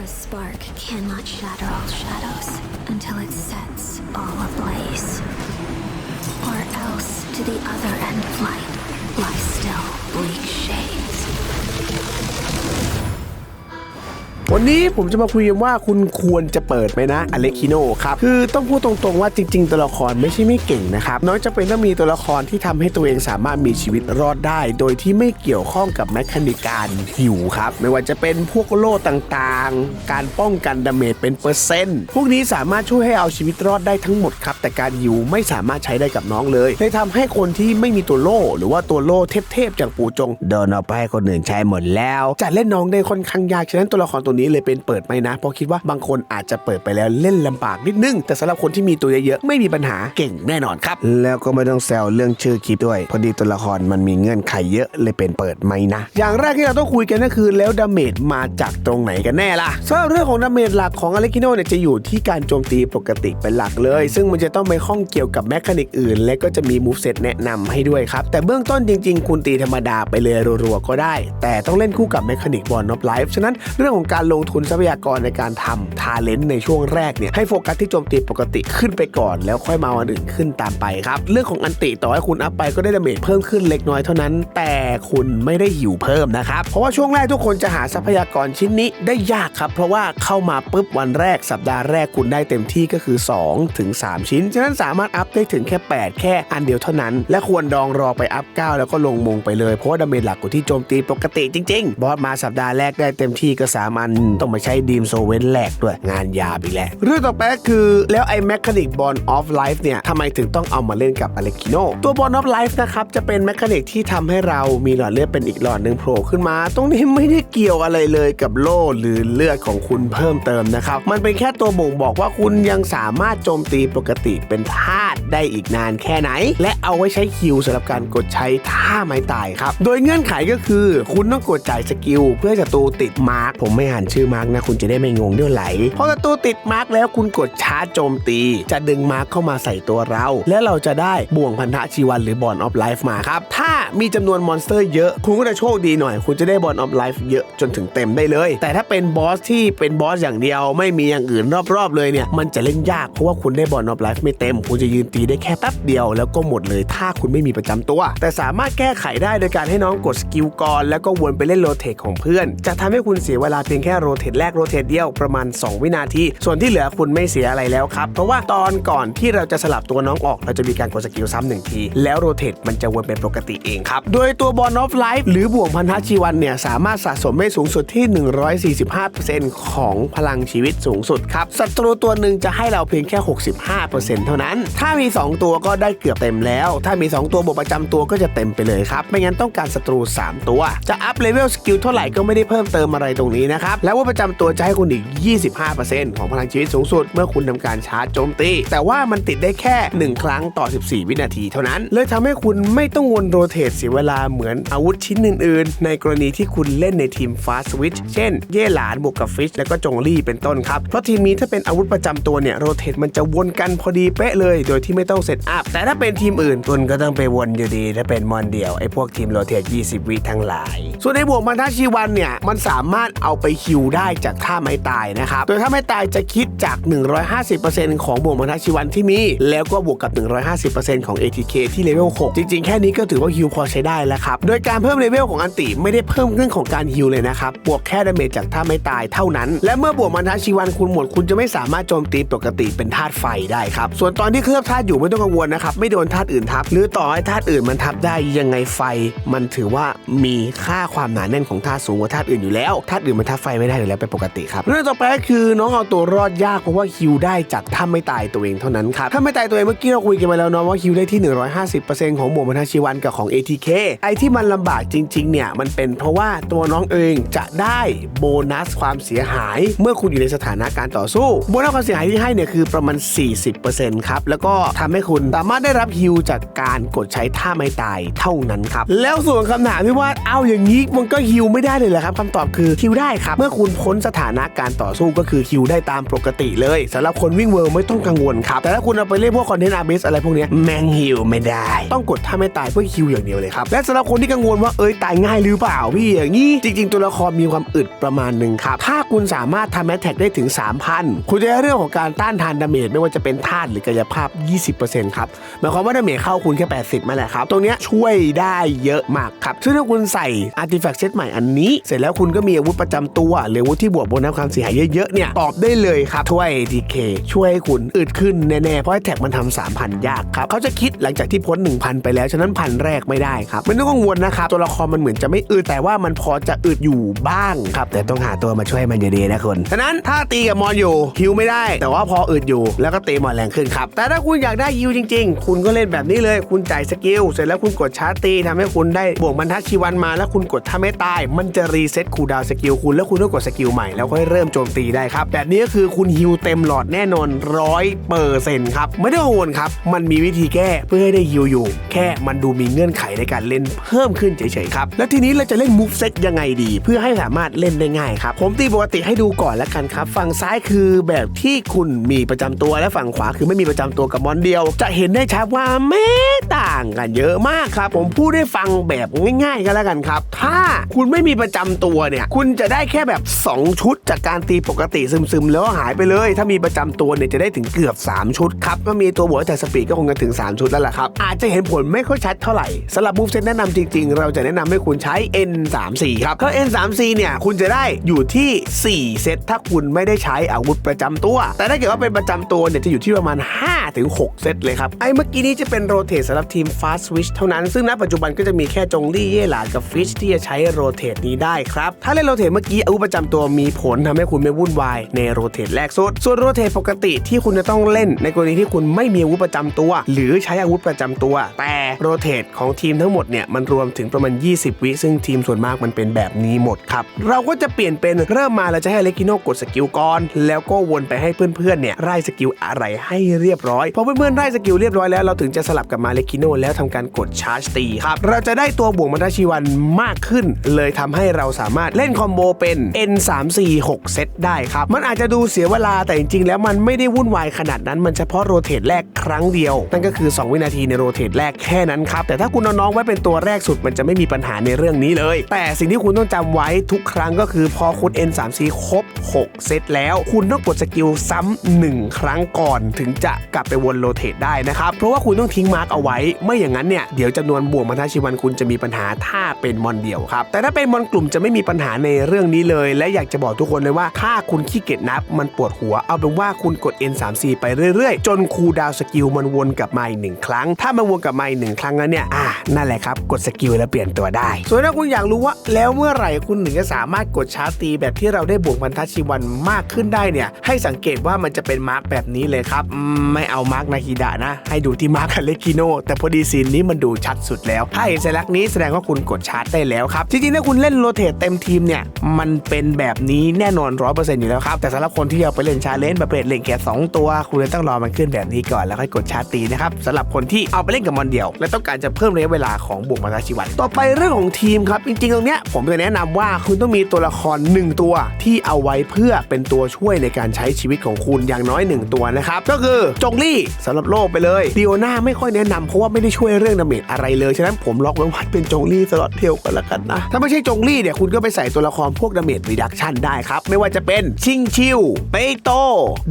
A spark cannot shatter all shadows until it sets all ablaze. Or else, to the other end of light, lie still bleak shades. วันนี้ผมจะมาคุยกันว่าคุณควรจะเปิดไหมนะอเล็กคิโนครับ คือต้องพูดตรงๆว่าจริง ๆ ตัวละครไม่ใช่ไม่เก่งนะครับ น้อยจะเป็นต้องมีตัวละครที่ทำให้ตัวเองสามารถมีชีวิตรอดได้ โดยที่ไม่เกี่ยวข้องกับแมคานิการหิวครับ ไม่ว่าจะเป็นพวกโล่ต่างๆ การป้องกันดาเมจเป็นเปอร์เซ็นต์พวกนี้สามารถช่วยให้เอาชีวิตรอดได้ทั้งหมดครับ แต่การหิวไม่สามารถใช้ได้กับน้องเลยเลยทำให้คนที่ไม่มีตัวโล่ หรือว่าตัวโล่เทพๆจากปู่จงเดินเอาไปให้คนอื่นใช้หมดแล้วจะเล่นน้องได้ค่อนข้างยากฉะนั้นตัวละครตัวนี้เลยเป็นเปิดไหมนะ เพราะคิดว่าบางคนอาจจะเปิดไปแล้วเล่นลำบากนิดนึง แต่สำหรับคนที่มีตัวเยอะๆไม่มีปัญหาเก่งแน่นอนครับ แล้วก็ไม่ต้องแซวเรื่องชื่อคลิปด้วย พอดีตัวละครมันมีเงื่อนไขเยอะเลยเป็นเปิดไหมนะ อย่างแรกที่เราต้องคุยกันก็คือแล้วดาเมจมาจากตรงไหนกันแน่ล่ะสำหรับเรื่องของดาเมจหลักของอเลกิโนเนี่ยจะอยู่ที่การโจมตีปกติเป็นหลักเลย ซึ่งมันจะต้องไปข้องเกี่ยวกับแมคานิกอื่น และก็จะมีมูฟเซตแนะนำให้ด้วยครับ แต่เบื้องต้นจริง ๆ คุณตีธรรมดาไปเลยรัวๆก็ได้ แต่ต้องเล่นคู่กับแมคานิกบอลนอฟไลฟ์ฉะนั้นเรื่องของการลงทุนทรัพยากรในการทำทาเลนต์ในช่วงแรกเนี่ยให้โฟกัสที่โจมตีปกติขึ้นไปก่อน แล้วค่อยมาวันอื่นขึ้นตามไปครับ เรื่องของอันติต่อให้คุณอัพไปก็ได้ดาเมจเพิ่มขึ้นเล็กน้อยเท่านั้น แต่คุณไม่ได้หิวเพิ่มนะครับ เพราะว่าช่วงแรกทุกคนจะหาทรัพยากรชิ้นนี้ได้ยากครับ เพราะว่าเข้ามาปุ๊บวันแรกสัปดาห์แรกคุณได้เต็มที่ก็คือ2ถึง3ชิ้น ฉะนั้นสามารถอัพได้ถึงแค่ 8 แค่อันเดียวเท่านั้น และควรดองรอไปอัพ 9 แล้วก็ลงมงไปเลยเพราะว่าดาเมจหลักกว่าที่โจมตีปกติจริง ๆ บอสมาสัปดาห์แรกได้เต็มที่ก็สามอันต้องมาใช้ดีมโซเวนแลกด้วยงานยาไปแล้วเรื่องต่อไปก็คือแล้วไอ้แมคานิกบอลออฟไลฟ์เนี่ยทำไมถึงต้องเอามาเล่นกับอเล็กคิโนตัวบอลออฟไลฟ์นะครับจะเป็นแมคานิกที่ทำให้เรามีหลอดเลือดเป็นอีกหลอดหนึ่งโผล่ขึ้นมา ตรงนี้ไม่ได้เกี่ยวอะไรเลยกับโล่หรือเลือดของคุณเพิ่มเติมนะครับ มันเป็นแค่ตัวบ่งบอกว่าคุณยังสามารถโจมตีปกติเป็นธาตุได้อีกนานแค่ไหน และเอาไว้ใช้คิวสำหรับการกดใช้ท่าไม้ตายครับ โดยเงื่อนไขก็คือ คุณต้องกดจ่ายสกิลเพื่อให้ศัตรูติดมาร์กผมไม่อ่านชื่อมาร์กนะคุณจะได้ไม่งงเดี๋ยวไหลพอศัตรูติดมาร์กแล้วคุณกดชาร์จโจมตี จะดึงมาร์กเข้ามาใส่ตัวเรา และเราจะได้บ่วงพันธะชีวันหรือบอลออฟไลฟ์มาครับ ถ้ามีจำนวนมอนสเตอร์เยอะคุณก็จะโชคดีหน่อย คุณจะได้บอลออฟไลฟ์เยอะจนถึงเต็มได้เลย แต่ถ้าเป็นบอสที่เป็นบอสอย่างเดียวไม่มีอย่างอื่นรอบๆเลยเนี่ยมันจะเล่นยากเพราะว่าคุณได้บอลออฟไลฟ์ไม่เต็ม คุณจะยืนตีได้แค่แป๊บเดียวแล้วก็หมดเลยถ้าคุณไม่มีประจำตัว แต่สามารถแก้ไขได้โดยการให้น้องกดสกิลก่อนแล้วก็วนไปเล่นโรเทคของเพื่อน จะทำให้คุณเสียเวลาเพียงแค่ค่โรเตทแรกโรเตทเดียวประมาณ 2 วินาที ส่วนที่เหลือคุณไม่เสียอะไรแล้วครับ เพราะว่าตอนก่อนที่เราจะสลับตัวน้องออก เราจะมีการกดสกิลซ้ำหนึ่งที แล้วโรเตทมันจะวนเป็นปกติเองครับ โดยตัวบอลออฟไลฟ์หรือบ่วงพันธะชีวันเนี่ยสามารถสะสมได้สูงสุดที่ 145%ของพลังชีวิตสูงสุดครับศัตรูตัวหนึ่งจะให้เราเพียงแค่ 65%เท่านั้น ถ้ามี 2 ตัวก็ได้เกือบเต็มแล้ว ถ้ามี 2 ตัวบวกประจำตัวก็จะเต็มไปเลยครับ ไม่งั้นต้องการศัตรู 3 ตัว จะอัพเลเวลสกิลเท่าไหร่ก็ไม่ได้เพิ่มเติมอะไรตรงนี้นะครับแล้วว่าประจำตัวจะให้คุณอีก 25%ของพลังชีวิตสูงสุด เมื่อคุณทำการชาร์จโจมตี แต่ว่ามันติดได้แค่ 1 ครั้งต่อ 14 วินาทีเท่านั้น เลยทำให้คุณไม่ต้องวนโรเตทเสียเวลาเหมือนอาวุธชิ้นอื่น ๆ ในกรณีที่คุณเล่นในทีมฟาสต์วิชเช่น เย่หลานบวกกับฟิชแล้วก็จงลี่เป็นต้นครับ เพราะทีมนี้ถ้าเป็นอาวุธประจำตัวเนี่ยโรเตทมันจะวนกันพอดีเป๊ะเลย โดยที่ไม่ต้องเซตอัพแต่ถ้าเป็นทีมอื่นคุณก็ต้องไปวนอยู่ดีถ้าเป็นมอนเดียวไอ้พวกทีมโรเตท20 วิทั้งหลาย ส่วนในบวกมันทัชีวันเนี่ยมันสามารถเอาไปควได้จากท่าไม้ตายนะครับ โดยถ้าไม้ตายจะคิดจาก 150%ของบวกมันทัชีวันที่มี แล้วก็บวกกับ 150%ของ ATK ที่เลเวล6จริง ๆ แค่นี้ก็ถือว่าฮิวพอใช้ได้แล้วครับ โดยการเพิ่มเลเวลของอันติไม่ได้เพิ่มเรื่องของการฮิวเลยนะครับ บวกแค่ดาเมจจากท่าไม้ตายเท่านั้น และเมื่อบวกมันทัชีวันคุณหมด คุณจะไม่สามารถโจมตีปกติเป็นธาตุไฟได้ครับ ส่วนตอนที่เคลือบธาตุอยู่ไม่ต้องกังวลนะครับ ไม่โดนธาตุอื่นทับ หรือต่อให้ธาตุอื่นมันทับได้ยังไงไฟ มันถือว่ามีค่าความหนาแน่นของธาตุสูงกว่าธาตุอื่นอยู่แล้ว ธาตุอื่นมันทับไฟไม่ได้อยู่แล้วเป็นปกติครับเรื่องต่อไปก็คือน้องเอาตัวรอดยากเพราะว่าฮิวได้จากถ้าไม่ตายตัวเองเท่านั้นครับถ้าไม่ตายตัวเองเมื่อกี้เราคุยกันไปแล้วเนาะว่าฮิวได้ที่ 150%ของบวกมันทัชีวันกับของ ATK ไอที่มันลำบากจริงๆเนี่ยมันเป็นเพราะว่าตัวน้องเองจะได้โบนัสความเสียหาย เมื่อคุณอยู่ในสถานะการต่อสู้โบนัสความเสียหายที่ให้เนี่ยคือประมาณ 40%ครับแล้วก็ทำให้คุณสามารถได้รับฮิวจากการกดใช้ท่าไม้ตายเท่านั้นครับแล้วส่วนคำถามที่ว่าเอาอย่างนี้มันก็ฮิวไม่ได้เลยเหรอครับคำตอบคือฮิวได้ครับเมื่ออคุณพ้นสถานะการต่อสู้ก็คือฮิวได้ตามปกติเลยสำหรับคนวิ่งเวิร์ไม่ต้องกังวลครับ แต่ถ้าคุณเอาไปเล่นพวกคอนเทนต์อาร์บิสอะไรพวกนี้แมงฮิวไม่ได้ ต้องกดถ้าไม่ตายเพื่อฮิวอย่างเดียวเลยครับและสำหรับคนที่กังวลว่าเอ้ยตายง่ายหรือเปล่าพี่อย่างนี้จริง ๆ ตัวละครมีความอึดประมาณหนึ่งครับถ้าคุณสามารถทำแอตแทกได้ถึง 3,000 คุณจะได้เรื่องของการต้านทานดาเมจไม่ว่าจะเป็นธาตุหรือกายภาพ 20%ครับหมายความว่าดาเมจเข้าคุณแค่ 80มาแหละครับตรงนี้ช่วยได้เยอะมากครับซึ่งถ้าคุณใส่อาร์ติแฟกต์เซตใหม่อันนี้ เสร็จแล้วคุณก็มีอาวุธประจำตัวหรือวุธที่บวกโบนัสความเสียหายเยอะๆเนี่ยตอบได้เลยครับช่วยดีเคช่วยให้คุณอึดขึ้นแน่ๆเพราะแท็กมันทำ3,000 ยากครับเขาจะคิดหลังจากที่พ้น 1,000 ไปแล้วฉะนั้นพันแรกไม่ได้ครับไม่ต้องกังวลนะครับตัวละครมันเหมือนจะไม่อึดแต่ว่ามันพอจะอึดอยู่บ้างครับแต่ต้องหาตัวมาช่วยมันอยู่ดีนะคุณฉะนั้นถ้าตีกับมอนอยู่ฮิวไม่ได้ แต่ว่าพออึดอยู่แล้วก็ตีมอนแรงขึ้นครับแต่ถ้าคุณอยากได้ฮิวจริง ๆ คุณก็เล่นแบบนี้เลย คุณจ่ายสกิลเสร็จแล้วคุณกดชาร์ตีทำให้คุณได้บวกบรรทัดชีวันมาแล้วคุณกดถ้าไม่ตาย มันจะรีเซ็ตคูดาวสกิลคุณแล้วคุณก็กดสกิลใหม่แล้วค่อยเริ่มโจมตีได้ครับ แบบนี้ก็คือคุณฮิวเต็มหลอดแน่นอนร้อยเปอร์เซ็นต์ครับ ไม่ต้องกังวลครับ มันมีวิธีแก้เพื่อให้ได้ฮิวอยู่ แค่มันดูมีเงื่อนไขในการเล่นเพิ่มขึ้นเฉยๆครับ แล้วทีนี้เราจะเล่นมูฟเซ็ตยังไงดี เพื่อให้สามารถเล่นได้ง่ายครับ ผมตีปกติให้ดูก่อนแล้วกันครับ ฝั่งซ้ายคือแบบที่คุณมีประจำตัวและฝั่งขวาคือไม่มีประจำตัวกับมอนเดียว จะเห็นได้ชัดว่าไม่ต่างกันเยอะมากครับ ผมพูดให้ฟังแบบง่ายๆกันแล้วกันครับ ถ้าคุณไม่มีประจำตัวเนี่ย คุณจะได้แค่แบบ2 ชุดจากการตีปกติซึมๆ แล้วหายไปเลย ถ้ามีประจำตัวเนี่ยจะได้ถึงเกือบ 3 ชุดครับก็มีตัวบวกจากสปีดก็คงจะถึง 3 ชุดแล้วล่ะครับ อาจจะเห็นผลไม่ค่อยชัดเท่าไหร่สำหรับมูฟเซตแนะนำจริงๆ เราจะแนะนำให้คุณใช้ N34 ครับก็ N34 เนี่ยคุณจะได้อยู่ที่ 4 เซตถ้าคุณไม่ได้ใช้อาวุธประจำตัว แต่ถ้าเกิดว่าเป็นประจำตัวเนี่ยจะอยู่ที่ประมาณ5-6เซตเลยครับไอ้เมื่อกี้นี้จะเป็นโรเตทสำหรับทีม Fast Switch เท่านั้นซึ่งณปัจจุบันก็จะมีแค่จงลี่เย่หลานกับฟิชที่จะใช้โรเตทนี้ได้ครับถ้าเล่นโรเตทเมื่อกี้อาวุธประจำตัวมีผลทำให้คุณไม่วุ่นวายในโรเตทแรกสุดส่วนโรเตทปกติที่คุณจะต้องเล่นในกรณีที่คุณไม่มีอาวุธประจำตัว หรือใช้อาวุธประจำตัว แต่โรเตทของทีมทั้งหมดเนี่ยมันรวมถึงประมาณ 20 วิซึ่งทีมส่วนมากมันเป็นแบบนี้หมดครับเราก็จะเปลี่ยนเป็นเริ่มมาเราจะให้เลกิโนกดสกิลก่อนแล้วก็วนไปให้เพื่อนๆเนี่ยไล่สกิลอะไรให้เรียบร้อยพอเพื่อนๆไล่สกิลเรียบร้อยแล้วเราถึงจะสลับกับมาเลกิโนแล้วทำการกดชาร์จตีครับเราจะได้ตัวบวกมัทชีวันมากขึ้น เลยทำให้เราสามารถเล่นคอมโบเป็น N 3 4 6 เซตได้ครับ มันอาจจะดูเสียเวลาแต่จริงๆ แล้วมันไม่ได้วุ่นวายขนาดนั้น มันเฉพาะโรเตทแรกครั้งเดียว นั่นก็คือ 2 วินาทีในโรเตทแรกแค่นั้นครับ แต่ถ้าคุณเอาน้องไว้เป็นตัวแรกสุดมันจะไม่มีปัญหาในเรื่องนี้เลย แต่สิ่งที่คุณต้องจำไว้ทุกครั้งก็คือพอคุณ N 3 4 ครบ 6 เซตแล้ว คุณต้องกดสกิลซ้ำหนึ่งครั้งก่อนถึงจะกลับไปวนโรเตทได้นะครับ เพราะว่าคุณต้องทิ้งมาร์กเอาไว้ ไม่อย่างนั้นเนี่ยเดี๋ยวจำนวนบวกมาทาชีวันคุณจะมีปัญหาถ้าเป็นมอนเดียวครับแต่ถ้าเป็นมอนกลุ่มจะไม่มีปัญหาในเรื่องนี้เลยและอยากจะบอกทุกคนเลยว่าถ้าคุณขี้เกียจนับมันปวดหัว เอาเป็นว่าคุณกด N34 ไปเรื่อยๆ จนคูดาวสกิลมันวนกลับมาอีกหนึ่งครั้ง ถ้ามันวนกลับมาอีกหนึ่งครั้งแล้วเนี่ยอ่านั่นแหละครับ กดสกิลแล้วเปลี่ยนตัวได้ ส่วนถ้าคุณอยากรู้ว่า แล้วเมื่อไหร่คุณถึงจะสามารถกดชาร์ตีแบบที่เราได้บวกบรรทัดชีวันมากขึ้นได้เนี่ย ให้สังเกตว่ามันจะเป็นมาร์กแบบนี้เลยครับ ไม่เอามาร์กนาฮิดะนะ ให้ดูที่มาร์กคาเลกิโนแต่พอดีซีนนี้มันดูชัดสุดแล้ว ถ้าเห็นสัญลักษณ์นี้แสดงว่าคุณกดชาร์จได้แล้วครับ จริงๆถ้าคุณเล่นโรเตทเต็มทีมเนี่ย มันเป็นแบบนี้แน่นอนร้อยเปอร์เซ็นต์อยู่แล้วครับ แต่สำหรับคนที่เอาไปเล่นชาเลนจ์ประเภทเล่นแค่2ตัว คุณเลยต้องรอมันขึ้นแบบนี้ก่อนแล้วค่อยกดชาร์ตีนะครับสำหรับคนที่เอาไปเล่นกับมอนเดียว และต้องการจะเพิ่มระยะเวลาของบุกมาทาชิวัน ต่อไปเรื่องของทีมครับ จริงๆ ตรงเนี้ยผมจะแนะนำว่าคุณต้องมีตัวละคร 1 ตัวที่เอาไว้เพื่อเป็นตัวช่วยในการใช้ชีวิตของคุณอย่างน้อย 1 ตัวนะครับก็คือจงลี่สำหรับโลกไปเลยดิโอนาไม่ค่อยแนะนำเพราะว่าไม่ได้ช่วยเรื่องดาเมจอะไรเลยฉะนั้นผมล็อกไว้ว่าเป็นจงลี่สล็อตเทลกันละกันนะถ้าไม่ใช่จงลี่เนี่ยคุณก็ไปใส่ตัวละครพวกดาเมจรีดักชันได้ครับ ไม่ว่าจะเป็นชิงชิวเปโต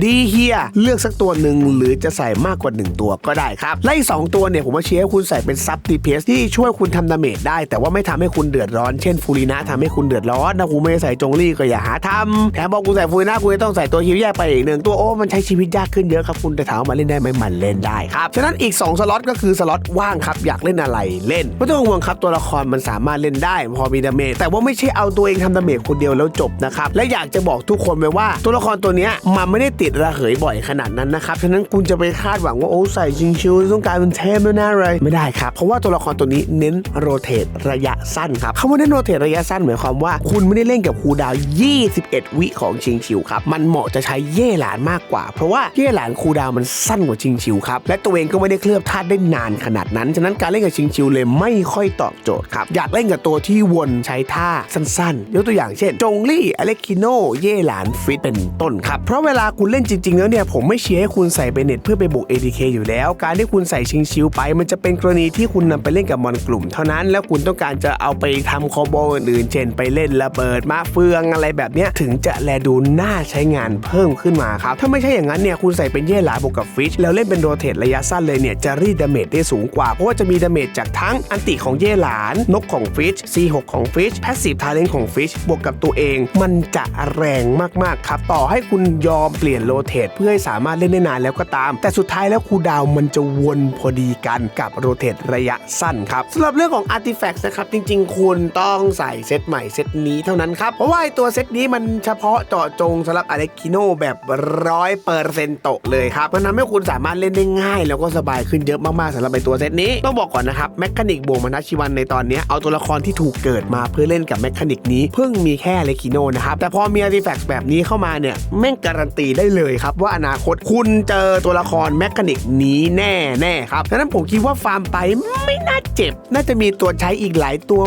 ดีเฮียเลือกสักตัวหนึ่งหรือจะใส่มากกว่า 1 ตัวก็ได้ครับไล่สองตัวเนี่ยผมว่าเชียร์ให้คุณใส่เป็นซับดีเพสที่ช่วยคุณทำดาเมจได้ แต่ว่าไม่ทำให้คุณเดือดร้อนเช่นฟูรินะทำให้คุณเดือดร้อนนะคุณไม่ใส่จงลี่ก็อย่าหาทำแถมบอกคุณใส่ฟูรินะคุณต้องใส่ตัวฮิวแยกไปอีกหนึ่งตัวโอ้มันใช้ชีวิตยากขึ้นเยอะครับคุณแต่ถามว่ามาเล่นได้ไหมมันเล่นได้ครับฉะนั้นอีก 2 สล็อตก็คือสล็อตว่างครับอยากเล่นอะไรเล่นไม่ต้องห่วงครับตัวละครมันสามารถเล่นได้ พอมีดาเมจแต่ว่าไม่ใช่เอาตัวเองทำดาเมจคนเดียวแล้วจบนะครับและอยากจะบอกทุกคนไปว่า ตัวละครตัวนี้มันไม่ได้ติดระเหยบ่อยขนาดนั้นนะครับฉะนั้นคุณจะไปคาดหวังว่าโอ้ใส่ชิงชิวต้องการเป็นเทพแล้วนะอะไรไม่ได้ครับเพราะว่าตัวละครตัวนี้เน้นโรเตทระยะสั้นครับคำว่าเน้นโรเตทระยะสั้นหมายความว่า คุณไม่ได้เล่นกับคูดาว 21 วิของชิงชิวครับมันเหมาะจะใช้เย่หลานมากกว่า เพราะว่าเย่หลานคูดาวมันสั้นกว่าชิงชิวครับและตัวเองก็ไม่ได้เคลือบธาตุได้นานขนาดนั้นฉะนั้นการเล่นกับชิงชิวเลยไม่ค่อยตอบโจทย์ครับอยากเล่นกับตัวที่วนใช้ท่าสั้นๆยกตัวอย่างเช่นจงลี่อเล็กคิโนเย่หลานฟิตเป็นต้นครับ เพราะเวลาคุณเล่นจริง ๆ แล้วเนี่ย ผมไม่เชียร์ให้คุณใส่เบเน็ตเพื่อไปบุก ADK อยู่แล้ว การที่คุณใส่ชิงชิวไป มันจะเป็นกรณีที่คุณนำไปเล่นกับมอนกลุ่ม เท่านั้นแล้วคุณต้องการจะเอาไปทำคอโบอื่นๆเช่นไปเล่นระเบิดมาเฟืองอะไรแบบนี้ถึงจะแลดูน่าใช้งานเพิ่มขึ้นมาครับถ้าไม่ใช่อย่างนั้นเนี่ยคุณใส่เป็นเย่หลานบวกกับฟิชแล้วเล่นเป็นโรเทตระยะสั้นเลยเนี่ยจะรีดดาเมจได้สูงกว่า เพราะว่าจะมีดาเมจจากทั้งอันติของเย่หลาน นกของฟิช C6 ของฟิช แพสซีฟทาเลนของฟิช บวกกับตัวเอง มันจะแรงมากๆครับ ต่อให้คุณยอมเปลี่ยนโรเทตเพื่อให้สามารถเล่นได้นานแล้วก็ตาม แต่สุดท้ายแล้วคูดาวมันจะวนพอดีกันกับโรเทตระยะสั้นครับสำหรับเรื่องของ Artifacts นะครับ จริง ๆ คุณต้องใส่เซตใหม่เซตนี้เท่านั้นครับ เพราะว่าไอ้ตัวเซตนี้มันเฉพาะเจาะจงสำหรับอเล็กคิโนแบบร้อยเปอร์เซ็นต์ตกเลยครับมันทำให้คุณสามารถเล่นได้ง่าย แล้วก็สบายขึ้นเยอะมากๆสำหรับไอ้ตัวเซตนี้ต้องบอกก่อนนะครับแมคานิกบวกมนัชชีวันในตอนนี้เอาตัวละครที่ถูกเกิดมาเพื่อเล่นกับแมคานิกนี้เพิ่งมีแค่อเลคิโนนะครับ แต่พอมีอาร์ติแฟกต์แบบนี้เข้ามาเนี่ย แม่งการันตีได้เลยครับ ว่าอนาคตคุณเจอตัวละครแมคานิกนี้แน่แน่ครับดังนั้นผมคิดว่าฟาร์มไปไม่น่าเจ็บ น่าจะมีตัวใช้อีกหลายตัว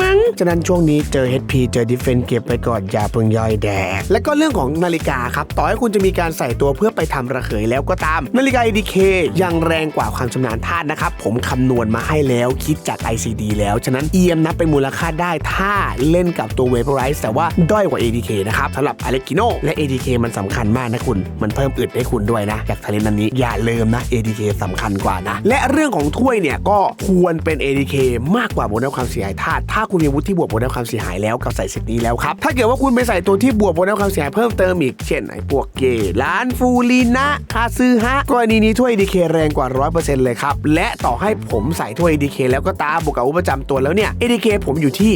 มั้ง ฉะนั้นช่วงนี้เจอ HP เจอ Defense เก็บไปก่อนอย่าเพิ่งย่อยแดก และก็เรื่องของนาฬิกาครับ ต่อให้คุณจะมีการใส่ตัวเพื่อไปทำระเหยแล้วก็ตาม นาฬิกา ADK ยังแรงกว่าความชำนาญธาตุนะครับ ผมคำนวณมาให้แล้วคิดจาก ICD แล้ว ฉะนั้น EM นับเป็นมูลค่าได้ถ้าเล่นกับตัว Vaporize แต่ว่าด้อยกว่า ADK นะครับสำหรับ a l e k i n o และ ADK มันสำคัญมากนะคุณ มันเพิ่มอึดให้คุณด้วยนะจากทะเลนันนี้อย่าลืมนะ ADK สำคัญกว่านะ และเรื่องของถ้วยเนี่ยก็ควรเป็น ADK มากกว่าโบนด้ความเสียหายธาตุถ้าคุณมีวุธที่บวกโบนด้ความเสียหายแล้วกับใส่เซตนี้แล้วครับถ้าเกิดว่าคุณไปใส่ตัวที่บวกโบนด้ความเสียหายเพิ่มเติมอีกเช่นไอ้พวกเกร้านฟูลินะคาซึฮะกรณีนี้ถ้วย ADK แรงกว่า 100%เลยครับและต่อให้ผมใส่ถ้วย ADK แล้วก็ตามบวกกับอุปจำตัวแล้วเนี่ย ADK ผมอยู่ที่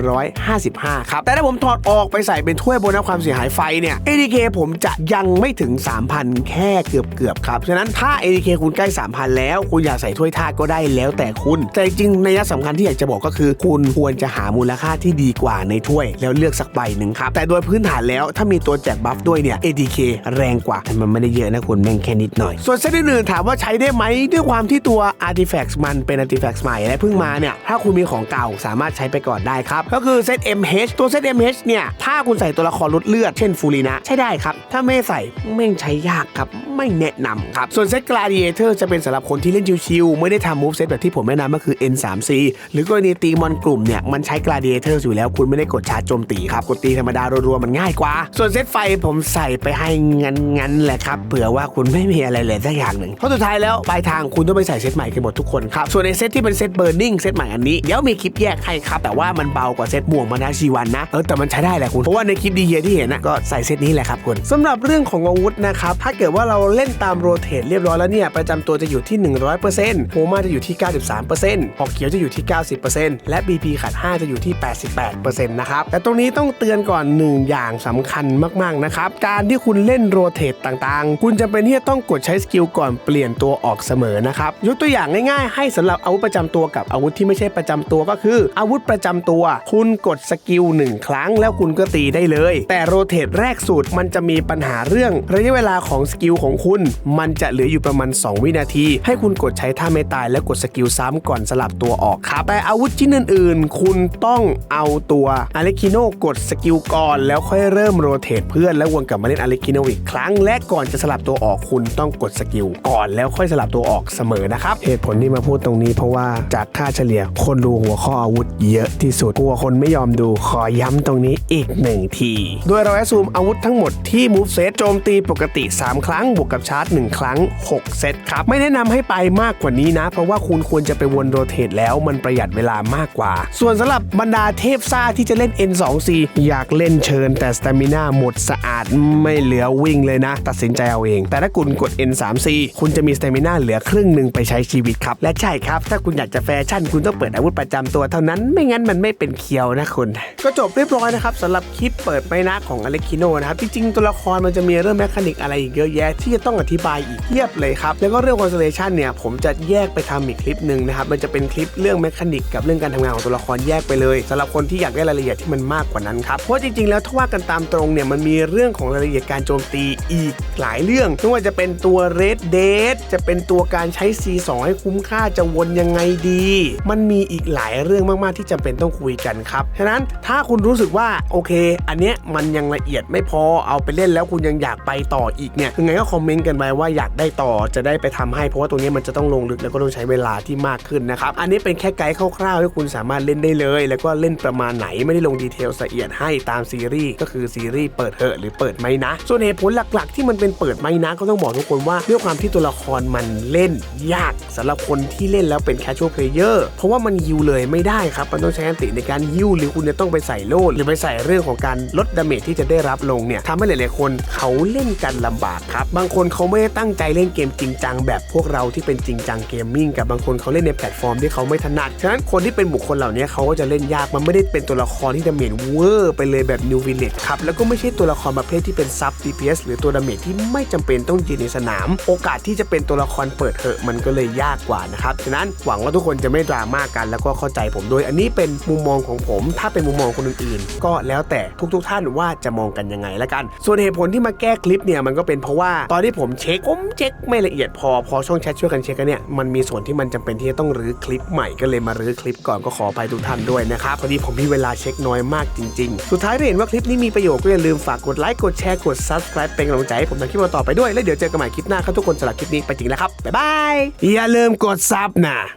3,355ครับ แต่ถ้าผมถอดออกไปใส่เป็นถ้วยบนด้ความเสียหายไฟเนี่ย ADK ผมจะยังไม่ถึง 3,000 แค่เกือบๆครับ ฉะนั้นถ้า ADK คุณใกล้ 3,000 แล้ว คุณอยากใส่ถ้วยธาตุก็ได้แล้วแต่คุณ แต่จริงในยะสำคัญที่อยากจะบอกก็คือ คุณควรจะหามูลค่าที่ดีกว่าในถ้วย แล้วเลือกสักใบหนึ่งครับ แต่โดยพื้นฐานแล้วถ้ามีตัวแจกบัฟด้วยเนี่ย ADK แรงกว่าแต่มันไม่ได้เยอะนะคุณแม่งแค่นิดหน่อย ส่วนเซตอื่นๆถามว่าใช้ได้ไหมด้วยความที่ตัว Artifact มันเป็น Artifact ใหม่และเพิ่งมาเนี่ยถ้าคุณมีของเก่าสามารถใช้ไปก่อนได้ครับก็คือเซต MH ตัวเซต MH เนี่ย ถ้าคุณใส่ตัวละครลดเลือด เช่นฟูรินะ ใช้ได้ครับ ถ้าไม่ใส่แม่งใช้ยากครับ ไม่แนะนำครับ ส่วนเซต Gladiator จะเป็นสำหรับคนที่เล่นชิวๆไม่ได้ทำมูฟเซตแบบที่ผมแนะนำก็คือ N3C หรือกรณีตีมอนกลุ่มเนี่ยมันใช้ Gladiator อยู่แล้วคุณไม่ได้กดชาร์จโจมตีครับกดตีธรรมดารัวๆมันง่ายกว่า ส่วนเซตไฟผมใส่ไปให้งั้นๆแหละครับเผื่อว่าคุณไม่มีอะไรเลยสักอย่างหนึ่งเพราะสุดท้ายแล้วปลายทางคุณต้องไปใส่เซตใหม่กันหมดทุกคนครับส่วนในเซตที่เป็นเซตเบอร์นิ่งเซตใหม่อันนี้เดี๋ยวมีคลิปแยกให้ครับแต่ว่ามันเบากว่าเซตบ่วงมานาชีวันนะเออแต่มันใช้ได้แหละคุณเพราะว่าในคลิปดีเยที่เห็นนะก็ใส่เซตนี้แหละครับคุณสำหรับเรื่องของอาวุธนะครับถ้าเกิดว่าเราเล่นตามโรเตทเรียบร้อยแล้วเนี่ยประจำตัวจะอยู่ที่ 100%โฮมาจะอยู่ที่ 93%หอกเขียวจะอยู่ที่ 90%และ BP ขัด5จะอยู่ที่ 88%นะครับแต่ตรงนี้ต้องเตือนก่อนหนึ่งอย่างสำคัญมากๆนะครับการที่คุณเล่นโรเตทต่างๆ คุณจำเป็นที่จะต้องกดใช้สกิลก่อนเปลี่ยนตัวออกเสมอนะครับยกตัวอย่างง่ายๆ ให้สำหรับอาวุธประจำตัวกับอาวุธที่ไม่ใช่ประจำตัวก็คือ อาวุธประจำตัว คุณกดสกิลหนึ่งครั้งแล้วคุณก็ตีได้เลย แต่โรเตทแรกสุดมันจะมีปัญหาเรื่องระยะเวลาของสกิลของคุณ มันจะเหลืออยู่ประมาณ 2 วินาที ให้คุณกดใช้ท่าไม่ตายแล้วกดสกิลซ้ำก่อนสลับตัวออกครับแต่อาวุธชิ้นอื่นๆ คุณต้องเอาตัวอาเลคิโนกดสกิลก่อน แล้วค่อยเริ่มโรเตทเพื่อนแล้ววนกลับมาเล่นอาเลคิโนอีกครั้ง และก่อนจะสลับตัวออกคุณต้องกดสกิลก่อนแล้วค่อยสลับตัวออกเสมอนะครับเหตุผลที่มาพูดตรงนี้เพราะว่าจากค่าเฉลี่ยคนดูหัวข้ออาวุธเยอะที่สุดกลัวคนไม่ยอมดูขอย้ำตรงนี้อีกหนึ่งที โดยเราแอสซูมอาวุธทั้งหมดที่ move set โจมตีปกติ 3 ครั้งบวกกับชาร์จ 1 ครั้ง 6 เซตครับ ไม่แนะนำให้ไปมากกว่านี้นะ เพราะว่าคุณควรจะไปวนโรเตทแล้วมันประหยัดเวลามากกว่า ส่วนสำหรับบรรดาเทพซ่าที่จะเล่น N2C อยากเล่นเชิญ แต่สเตมิน่าหมดสะอาดไม่เหลือวิ่งเลยนะ ตัดสินใจเอาเอง แต่ถ้าคุณกด N3C คุณจะมีสเตมิน่าเหลือครึ่งหนึ่งไปใช้ชีวิตครับ และใช่ครับ ถ้าคุณอยากจะแฟชั่นคุณต้องเปิดอาวุธประจำตัวเท่านั้นไม่งั้นมันไม่เป็นเคียวนะคุณ ก็จบเรียบร้อยนะครับสำหรับคลิปเปิดไม่นะของอเล็กคิโนนะครับจริงๆตัวละครมันจะมีเรื่องแมคานิกอะไรอีกเยอะแยะที่ที่จะต้องอธิบายอีกเทียบเลยครับ แล้วก็เรื่อง constellation เนี่ยผมจะแยกไปทำอีกคลิปหนึ่งนะครับ มันจะเป็นคลิปเรื่องแมคานิกกับเรื่องการทำงานของตัวละครแยกไปเลยสำหรับคนที่อยากได้รายละเอียดที่มันมากกว่านั้นครับ เพราะจริง ๆ แล้วถ้าว่ากันตามตรงเนี่ยมันมีเรื่องของรายละเอียดการโจมตีอีกหลายเรื่องไม่ว่าจะเป็นตัว Red d a t จะเป็นตัวการใช้ C2 ให้คุ้มค่าจะวนยังไงดี มันมีอีกหลายเรื่องมากๆที่จำเป็นต้องคุยกันครับฉะนั้นถ้าคุณรู้สึกว่าโอเค อันเนี้ยมันยังละเอียดไม่พอเอาไปเล่นแล้วคุณยังอยากไปต่ออีกเนี่ยยังไงก็คอมเมนต์กันไว้ว่าอยากได้ต่อจะได้ไปทำให้ เพราะว่าตรงนี้มันจะต้องลงลึกแล้วก็ต้องใช้เวลาที่มากขึ้นนะครับอันนี้เป็นแค่ไกด์คร่าวๆที่คุณสามารถเล่นได้เลย แล้วก็เล่นประมาณไหนไม่ได้ลงดีเทลละเอียดให้ตามซีรีส์ก็คือซีรีส์เปิดเหอะหรือเปิดไหมนะ ส่วนเหตุผลหลักๆ ที่มันเป็นเปิดไหมนะก็ต้องบอกทุกคนว่าด้วยความที่ตัวละครมันเล่นยากสำหรับคนที่เล่นแล้วเป็นแคชชวลเพลเยอร์เพราะว่ามันฮิวเลยไม่ได้ครับ มันต้องใช้อันติในการฮิวหรือคุณจะต้องไปใส่โล่หรือไปใส่เรื่องของการลดดาเมจที่จะได้รับลงเนี่ยทำให้หลายๆคนเขาเล่นกันลำบากครับบางคนเขาไม่ได้ตั้งใจเล่นเกมจริงจังแบบพวกเราที่เป็นจริงจังเกมมิ่งกับบางคนเขาเล่นในแพลตฟอร์มที่เขาไม่ถนัด ฉะนั้นคนที่เป็นบุคคลเหล่านี้เขาก็จะเล่นยาก มันไม่ได้เป็นตัวละครที่ดาเมจเวอร์ไปเลยแบบนิววิลเลจครับ แล้วก็ไม่ใช่ตัวละครประเภทที่เป็นซับ DPS หรือตัวดาเมจที่ไม่จำเป็นต้องยืนในสนาม โอกาสที่จะเป็นตัวละครเปิดเหอะมันก็เลยยากกว่านะครับ ฉะนั้นหวังว่าทุกคนจะไม่ดราม่ากัน แล้วก็เข้าใจผมโดยอันนี้เป็นมุมมองของผม ถ้าเป็นมุมมองคนอื่นๆ ก็แล้วแต่ทุกๆ ท่านว่าจะมองกันยังไงละกัน ส่วนเหตุผลที่มาแก้คลิปเนี่ยมันก็เป็นเพราะว่าตอนที่ผมเช็คผมเช็คไม่ละเอียดพอพอช่องแชทช่วยกันเช็คกันเนี่ยมันมีส่วนที่มันจำเป็นที่จะต้องรื้อคลิปใหม่ก็เลยมารื้อคลิปก่อนก็ขอไปทุกท่านด้วยนะครับพอดีผมมีเวลาเช็คน้อยมากจริง ๆ สุดท้ายถ้าเห็นว่าคลิปนี้มีประโยชน์ก็อย่าลืมฝากกดไลค์กดแชร์กด subscribe เป็นกำลังใจให้ผมทำคลิปต่อไปด้วยแล้วเดี๋ยวเจอกันใหม่คลิปหน้าครับทุกคนสำหรับคลิปนี้ไปจริงแล้วครับบ๊ายบายอย่าลืมกดซับนะ